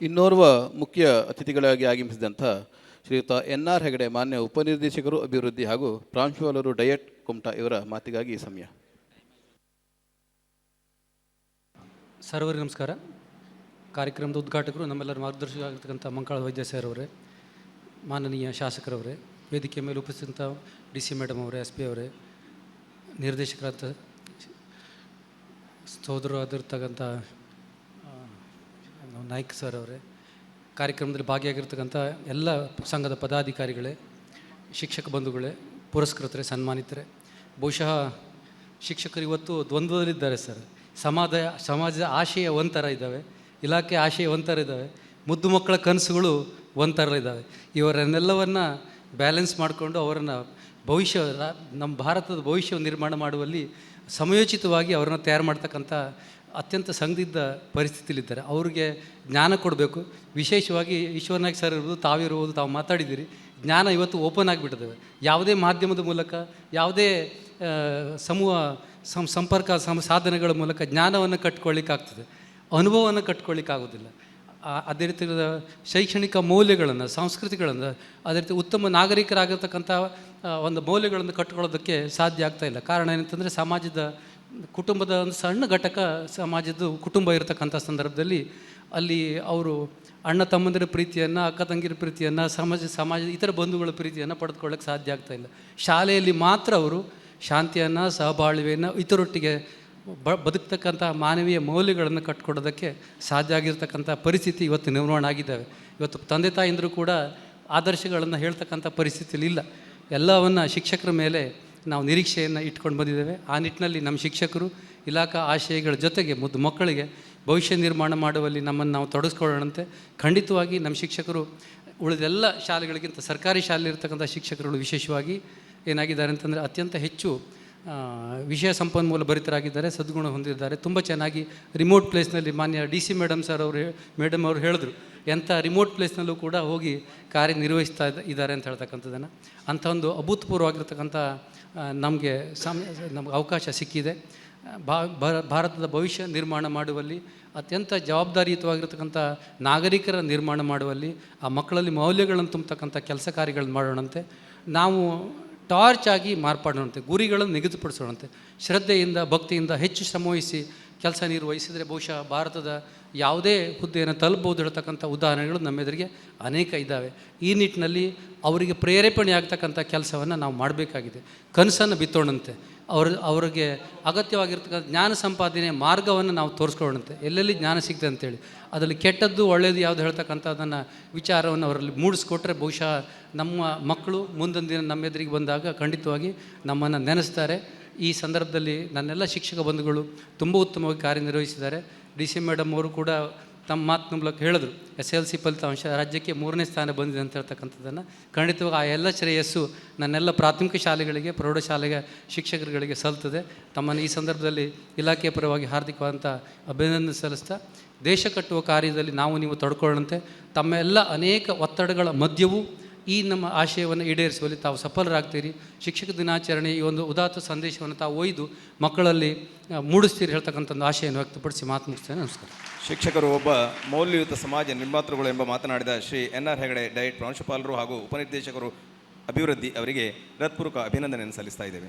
ಇನ್ನೋರ್ವ ಮುಖ್ಯ ಅತಿಥಿಗಳಾಗಿ ಆಗಮಿಸಿದಂಥ ಶ್ರೀಯುತ ಎನ್ ಆರ್ ಹೆಗಡೆ ಮಾನ್ಯ ಉಪನಿರ್ದೇಶಕರು ಅಭಿವೃದ್ಧಿ ಹಾಗೂ ಪ್ರಾಂಶುಪಾಲರು ಡಯಟ್ ಕುಮಟಾ ಇವರ ಮಾತಿಗಾಗಿ ಈ ಸಮಯ. ಸರ್ವರಿಗೆ ನಮಸ್ಕಾರ. ಕಾರ್ಯಕ್ರಮದ ಉದ್ಘಾಟಕರು ನಮ್ಮೆಲ್ಲರ ಮಾರ್ಗದರ್ಶಕರಾಗಿರ್ತಕ್ಕಂಥ ಮಂಕಾಳ ವೈದ್ಯ ಸರ್ ಅವರೇ ಮಾನನೀಯ ಶಾಸಕರವರೇ ವೇದಿಕೆ ಮೇಲೆ ಉಪಸ್ಥಿತ ಡಿ ಸಿ ಮೇಡಮ್ ಅವರೇ ಎಸ್ ಪಿ ಅವರೇ ನಿರ್ದೇಶಕರಾದ ಸೋದರರಾದಿರ್ತಕ್ಕಂಥ ಆ, ನಾಯ್ಕ್ ಸರ್ ಅವರೇ, ಕಾರ್ಯಕ್ರಮದಲ್ಲಿ ಭಾಗಿಯಾಗಿರ್ತಕ್ಕಂಥ ಎಲ್ಲ ಸಂಘದ ಪದಾಧಿಕಾರಿಗಳೇ, ಶಿಕ್ಷಕ ಬಂಧುಗಳೇ, ಪುರಸ್ಕೃತರೆ, ಸನ್ಮಾನಿತರೆ, ಬಹುಶಃ ಶಿಕ್ಷಕರು ಇವತ್ತು ದ್ವಂದ್ವದಲ್ಲಿದ್ದಾರೆ ಸರ್. ಸಮಾಜ ಸಮಾಜದ ಆಶಯ ಒಂಥರ ಇದ್ದಾವೆ, ಇಲಾಖೆ ಆಶಯ ಒಂಥರ ಇದ್ದಾವೆ, ಮುದ್ದು ಮಕ್ಕಳ ಕನಸುಗಳು ಒಂಥರ ಇದ್ದಾವೆ. ಇವರನ್ನೆಲ್ಲವನ್ನು ಬ್ಯಾಲೆನ್ಸ್ ಮಾಡಿಕೊಂಡು ಅವರನ್ನು ಭವಿಷ್ಯ ನಮ್ಮ ಭಾರತದ ಭವಿಷ್ಯ ನಿರ್ಮಾಣ ಮಾಡುವಲ್ಲಿ ಸಮಯೋಚಿತವಾಗಿ ಅವರನ್ನು ತಯಾರು ಮಾಡ್ತಕ್ಕಂಥ ಅತ್ಯಂತ ಸಂದಿಗ್ಧ ಪರಿಸ್ಥಿತಿಯಲ್ಲಿದ್ದಾರೆ. ಅವ್ರಿಗೆ ಜ್ಞಾನ ಕೊಡಬೇಕು. ವಿಶೇಷವಾಗಿ ಈಶ್ವರನಾಗ್ ಸರ್ ಇರ್ಬೋದು ತಾವಿರ್ಬೋದು ತಾವು ಮಾತಾಡಿದ್ದೀರಿ. ಜ್ಞಾನ ಇವತ್ತು ಓಪನ್ ಆಗಿಬಿಟ್ಟಿದ್ದಾವೆ. ಯಾವುದೇ ಮಾಧ್ಯಮದ ಮೂಲಕ, ಯಾವುದೇ ಸಮೂಹ ಸಂ, ಸಂಪರ್ಕ ಸಂ ಸಾಧನಗಳ ಮೂಲಕ ಜ್ಞಾನವನ್ನು ಕಟ್ಕೊಳ್ಳಿಕ್ಕಾಗ್ತದೆ. ಅನುಭವವನ್ನು ಕಟ್ಕೊಳ್ಳಿಕ್ಕಾಗೋದಿಲ್ಲ. ಅದೇ ರೀತಿ ಶೈಕ್ಷಣಿಕ ಮೌಲ್ಯಗಳನ್ನು, ಸಂಸ್ಕೃತಿಗಳನ್ನು, ಅದೇ ರೀತಿ ಉತ್ತಮ ನಾಗರಿಕರಾಗಿರ್ತಕ್ಕಂಥ ಒಂದು ಮೌಲ್ಯಗಳನ್ನು ಕಟ್ಕೊಳ್ಳೋದಕ್ಕೆ ಸಾಧ್ಯ ಆಗ್ತಾ ಇಲ್ಲ. ಕಾರಣ ಏನಂತಂದರೆ, ಸಮಾಜದ ಕುಟುಂಬದ ಒಂದು ಸಣ್ಣ ಘಟಕ ಸಮಾಜದ ಕುಟುಂಬ ಇರತಕ್ಕಂಥ ಸಂದರ್ಭದಲ್ಲಿ ಅಲ್ಲಿ ಅವರು ಅಣ್ಣ ತಮ್ಮಂದಿರ ಪ್ರೀತಿಯನ್ನು, ಅಕ್ಕ ತಂಗಿರ ಪ್ರೀತಿಯನ್ನು, ಸಮಾಜ ಸಮಾಜದ ಇತರ ಬಂಧುಗಳ ಪ್ರೀತಿಯನ್ನು ಪಡೆದುಕೊಳ್ಳೋಕ್ಕೆ ಸಾಧ್ಯ ಆಗ್ತಾ ಇಲ್ಲ. ಶಾಲೆಯಲ್ಲಿ ಮಾತ್ರ ಅವರು ಶಾಂತಿಯನ್ನು, ಸಹಬಾಳ್ವೆಯನ್ನು, ಇತರೊಟ್ಟಿಗೆ ಬ, ಬದುಕ್ತಕ್ಕಂಥ ಮಾನವೀಯ ಮೌಲ್ಯಗಳನ್ನು ಕಟ್ಕೊಡೋದಕ್ಕೆ ಸಾಧ್ಯ ಆಗಿರ್ತಕ್ಕಂಥ ಪರಿಸ್ಥಿತಿ ಇವತ್ತು ನಿರ್ಮಾಣ ಆಗಿದ್ದಾವೆ. ಇವತ್ತು ತಂದೆ ತಾಯಿಂದರೂ ಕೂಡ ಆದರ್ಶಗಳನ್ನು ಹೇಳ್ತಕ್ಕಂಥ ಪರಿಸ್ಥಿತಿಯಲ್ಲಿ ಇಲ್ಲ ಎಲ್ಲವನ್ನು ಶಿಕ್ಷಕರ ಮೇಲೆ ನಾವು ನಿರೀಕ್ಷೆಯನ್ನು ಇಟ್ಕೊಂಡು ಬಂದಿದ್ದೇವೆ. ಆ ನಿಟ್ಟಿನಲ್ಲಿ ನಮ್ಮ ಶಿಕ್ಷಕರು, ಇಲಾಖಾ ಆಶಯಗಳ ಜೊತೆಗೆ ಮುದ್ದು ಮಕ್ಕಳಿಗೆ ಭವಿಷ್ಯ ನಿರ್ಮಾಣ ಮಾಡುವಲ್ಲಿ ನಮ್ಮನ್ನು ನಾವು ತೊಡಗಿಸ್ಕೊಳ್ಳೋಣಂತೆ ಖಂಡಿತವಾಗಿ ನಮ್ಮ ಶಿಕ್ಷಕರು ಉಳಿದೆಲ್ಲ ಶಾಲೆಗಳಿಗಿಂತ ಸರ್ಕಾರಿ ಶಾಲೆಯಲ್ಲಿರ್ತಕ್ಕಂಥ ಶಿಕ್ಷಕರುಗಳು ವಿಶೇಷವಾಗಿ ಏನಾಗಿದ್ದಾರೆ ಅಂತಂದರೆ ಅತ್ಯಂತ ಹೆಚ್ಚು ವಿಷಯ ಸಂಪನ್ಮೂಲ ಭರಿತರಾಗಿದ್ದಾರೆ, ಸದ್ಗುಣ ಹೊಂದಿದ್ದಾರೆ. ತುಂಬ ಚೆನ್ನಾಗಿ ರಿಮೋಟ್ ಪ್ಲೇಸ್ನಲ್ಲಿ ಮಾನ್ಯ ಡಿ ಸಿ ಮೇಡಮ್ ಸರ್ ಅವರು ಮೇಡಮ್ ಅವರು ಹೇಳಿದ್ರು. ಎಂಥ ರಿಮೋಟ್ ಪ್ಲೇಸ್ನಲ್ಲೂ ಕೂಡ ಹೋಗಿ ಕಾರ್ಯನಿರ್ವಹಿಸ್ತಾ ಇದ್ದ- ಇದ್ದಾರೆ ಅಂತ ಹೇಳ್ತಕ್ಕಂಥದ್ದನ್ನು. ಅಂಥ ಒಂದು ಅಭೂತಪೂರ್ವವಾಗಿರ್ತಕ್ಕಂಥ ನಮಗೆ ಸಮ, ನಮಗೆ ಅವಕಾಶ ಸಿಕ್ಕಿದೆ. ಭಾರತದ ಭವಿಷ್ಯ ನಿರ್ಮಾಣ ಮಾಡುವಲ್ಲಿ, ಅತ್ಯಂತ ಜವಾಬ್ದಾರಿಯುತವಾಗಿರ್ತಕ್ಕಂಥ ನಾಗರಿಕರ ನಿರ್ಮಾಣ ಮಾಡುವಲ್ಲಿ, ಆ ಮಕ್ಕಳಲ್ಲಿ ಮೌಲ್ಯಗಳನ್ನು ತುಂಬತಕ್ಕಂಥ ಕೆಲಸ ಕಾರ್ಯಗಳನ್ನು ಮಾಡೋಣಂತೆ. ನಾವು ಟಾರ್ಚ್ ಆಗಿ ಮಾರ್ಪಾಡೋಣಂತೆ, ಗುರಿಗಳನ್ನು ನಿಗದಿಪಡಿಸೋಣಂತೆ. ಶ್ರದ್ಧೆಯಿಂದ, ಭಕ್ತಿಯಿಂದ ಹೆಚ್ಚು ಶ್ರಮವಹಿಸಿ ಕೆಲಸ ನಿರ್ವಹಿಸಿದರೆ ಬಹುಶಃ ಭಾರತದ ಯಾವುದೇ ಹುದ್ದೆಯನ್ನು ತಲುಪಬಹುದು ಹೇಳ್ತಕ್ಕಂಥ ಉದಾಹರಣೆಗಳು ನಮ್ಮ ಎದುರಿಗೆ ಅನೇಕ ಇದ್ದಾವೆ. ಈ ನಿಟ್ಟಿನಲ್ಲಿ ಅವರಿಗೆ ಪ್ರೇರೇಪಣೆ ಆಗ್ತಕ್ಕಂಥ ಕೆಲಸವನ್ನು ನಾವು ಮಾಡಬೇಕಾಗಿದೆ. ಕನಸನ್ನು ಬಿತ್ತೋಣಂತೆ. ಅವ್ರ, ಅವರಿಗೆ ಅಗತ್ಯವಾಗಿರ್ತಕ್ಕಂಥ ಜ್ಞಾನ ಸಂಪಾದನೆ ಮಾರ್ಗವನ್ನು ನಾವು ತೋರಿಸ್ಕೊಳ್ಳೋಣಂತೆ. ಎಲ್ಲೆಲ್ಲಿ ಜ್ಞಾನ ಸಿಗ್ತದೆ ಅಂತೇಳಿ. ಅದರಲ್ಲಿ ಕೆಟ್ಟದ್ದು ಒಳ್ಳೆಯದು ಯಾವುದು ಹೇಳ್ತಕ್ಕಂಥದ್ದನ್ನು ವಿಚಾರವನ್ನು ಅವರಲ್ಲಿ ಮೂಡಿಸ್ಕೊಟ್ರೆ ಬಹುಶಃ ನಮ್ಮ ಮಕ್ಕಳು ಮುಂದೊಂದು ದಿನ ನಮ್ಮ ಎದುರಿಗೆ ಬಂದಾಗ ಖಂಡಿತವಾಗಿ ನಮ್ಮನ್ನು ನೆನೆಸ್ತಾರೆ. ಈ ಸಂದರ್ಭದಲ್ಲಿ ನನ್ನೆಲ್ಲ ಶಿಕ್ಷಕ ಬಂಧುಗಳು ತುಂಬ ಉತ್ತಮವಾಗಿ ಕಾರ್ಯನಿರ್ವಹಿಸಿದ್ದಾರೆ ಡಿ ಸಿ ಮೇಡಮ್ ಅವರು ಕೂಡ ತಮ್ಮ ಮಾತಿನ ಮೂಲಕ ಹೇಳಿದ್ರು, ಎಸ್ ಎಲ್ ಸಿ ಫಲಿತಾಂಶ ರಾಜ್ಯಕ್ಕೆ ಮೂರನೇ ಸ್ಥಾನ ಬಂದಿದೆ ಅಂತ ಹೇಳ್ತಕ್ಕಂಥದ್ದನ್ನು. ಖಂಡಿತವಾಗಿ ಆ ಎಲ್ಲ ಶ್ರೇಯಸ್ಸು ನನ್ನೆಲ್ಲ ಪ್ರಾಥಮಿಕ ಶಾಲೆಗಳಿಗೆ, ಪ್ರೌಢಶಾಲೆಗೆ ಶಿಕ್ಷಕರುಗಳಿಗೆ ಸಲ್ತದೆ. ತಮ್ಮನ್ನು ಈ ಸಂದರ್ಭದಲ್ಲಿ ಇಲಾಖೆಯ ಪರವಾಗಿ ಹಾರ್ದಿಕವಾದಂಥ ಅಭಿನಂದನೆ ಸಲ್ಲಿಸ್ತಾ, ದೇಶ ಕಟ್ಟುವ ಕಾರ್ಯದಲ್ಲಿ ನಾವು ನೀವು ತೊಡ್ಕೊಳ್ಳಂತೆ ತಮ್ಮ ಎಲ್ಲ ಅನೇಕ ಒತ್ತಡಗಳ ಮಧ್ಯವೂ ಈ ನಮ್ಮ ಆಶಯವನ್ನು ಈಡೇರಿಸುವಲ್ಲಿ ತಾವು ಸಫಲರಾಗ್ತೀರಿ. ಶಿಕ್ಷಕ ದಿನಾಚರಣೆ ಈ ಒಂದು ಉದಾತ್ತ ಸಂದೇಶವನ್ನು ತಾವು ಒಯ್ದು ಮಕ್ಕಳಲ್ಲಿ ಮೂಡಿಸ್ತೀರಿ ಹೇಳ್ತಕ್ಕಂಥ ಒಂದು ಆಶಯವನ್ನು ವ್ಯಕ್ತಪಡಿಸಿ ಮಾತು ಮುಗಿಸ್ತೇನೆ. ನಮಸ್ಕಾರ. ಶಿಕ್ಷಕರು ಒಬ್ಬ ಮೌಲ್ಯಯುತ ಸಮಾಜ ನಿರ್ಮಾತೃಗಳು ಎಂಬ ಮಾತನಾಡಿದ Shri N R Hegde DIET ಪ್ರಾಂಶುಪಾಲರು ಹಾಗೂ ಉಪನಿರ್ದೇಶಕರು ಅಭಿವೃದ್ಧಿ ಅವರಿಗೆ ಹೃತ್ಪೂರ್ವಕ ಅಭಿನಂದನೆಯನ್ನು ಸಲ್ಲಿಸ್ತಾ ಇದ್ದೇವೆ.